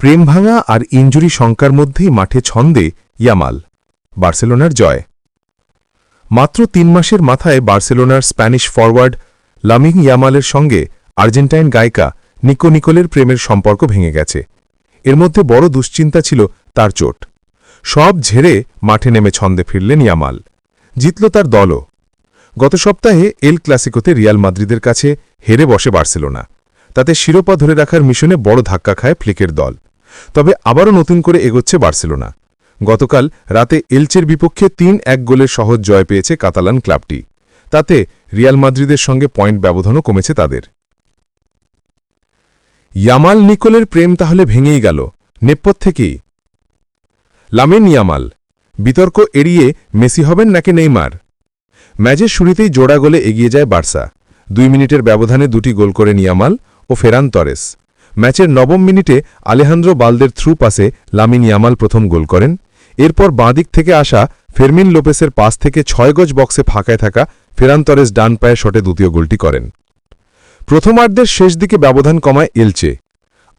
প্রেমভাঙা আর injury শঙ্কার মধ্যেই মাঠে ছন্দে ইয়ামাল, বার্সেলোনার জয়। মাত্র তিন মাসের মাথায় বার্সেলোনার স্প্যানিশ ফরওয়ার্ড লামিং ইয়ামালের সঙ্গে আর্জেন্টাইন গায়িকা নিকো নিকোলের প্রেমের সম্পর্ক ভেঙে গেছে। এর মধ্যে বড় দুশ্চিন্তা ছিল তার চোট। সব ঝেড়ে মাঠে নেমে ছন্দে ফিরলেন ইয়ামাল। জিতল তার দলও। গত সপ্তাহে এল ক্লাসিকোতে রিয়াল মাদ্রিদের কাছে হেরে বসে বার্সেলোনা। তাতে শিরোপা ধরে রাখার মিশনে বড় ধাক্কা খায় ফ্লিকের দল। তবে আবারও নতুন করে এগোচ্ছে বার্সেলোনা। গতকাল রাতে এলচের বিপক্ষে তিন এক গোলের সহজ জয় পেয়েছে কাতালান ক্লাবটি। তাতে রিয়াল মাদ্রিদের সঙ্গে পয়েন্ট ব্যবধানও কমেছে তাদের। ইয়ামাল নিকোলের প্রেম তাহলে ভেঙেই গেল। নেপথ্যে লামেন ইয়ামাল, বিতর্ক এড়িয়ে মেসি হবেন নাকি নেইমার? ম্যাচের শুরুতেই জোড়া গোলে এগিয়ে যায় বার্সা। দুই মিনিটের ব্যবধানে দুটি গোল করে নিয়ামাল ও ফেরান তরেস। ম্যাচের নবম মিনিটে আলেহান্দ্রো বালদের থ্রু পাসে লামিন ইয়ামাল প্রথম গোল করেন। এরপর বাঁদিক থেকে আসা ফেরমিন লোপেসের পাস থেকে ছয় গজ বক্সে ফাঁকায় থাকা ফেরান্তরেস ডান পায়ে শটে দ্বিতীয় গোলটি করেন। প্রথমার্ধের শেষ দিকে ব্যবধান কমায় এলচে।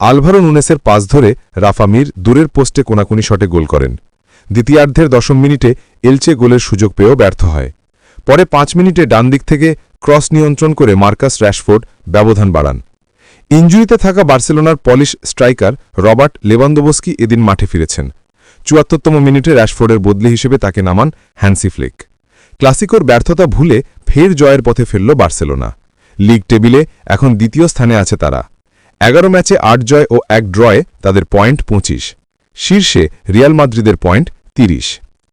আলভারো নুনেসের পাস ধরে রাফা মির দূরের পোস্টে কোনাকুনি শটে গোল করেন। দ্বিতীয়ার্ধের দশম মিনিটে এলচে গোলের সুযোগ পেয়েও ব্যর্থ হয়। পরে পাঁচ মিনিটে ডান দিক থেকে ক্রস নিয়ন্ত্রণ করে মার্কাস র্যাশফোর্ড ব্যবধান বাড়ান। ইঞ্জুরিতে থাকা বার্সেলোনার পলিশ স্ট্রাইকার রবার্ট লেভান্দোবস্কি এদিন মাঠে ফিরেছেন। চুয়াত্তরতম মিনিটে র্যাশফোর্ডের বদলি হিসেবে তাকে নামান হ্যান্সি ফ্লিক। ক্লাসিকোর ব্যর্থতা ভুলে ফের জয়ের পথে ফেলল বার্সেলোনা। লিগ টেবিলে এখন দ্বিতীয় স্থানে আছে তারা। এগারো ম্যাচে আট জয় ও এক ড্রয়ে তাদের পয়েন্ট পঁচিশ। শীর্ষে রিয়াল মাদ্রিদের পয়েন্ট তিরিশ।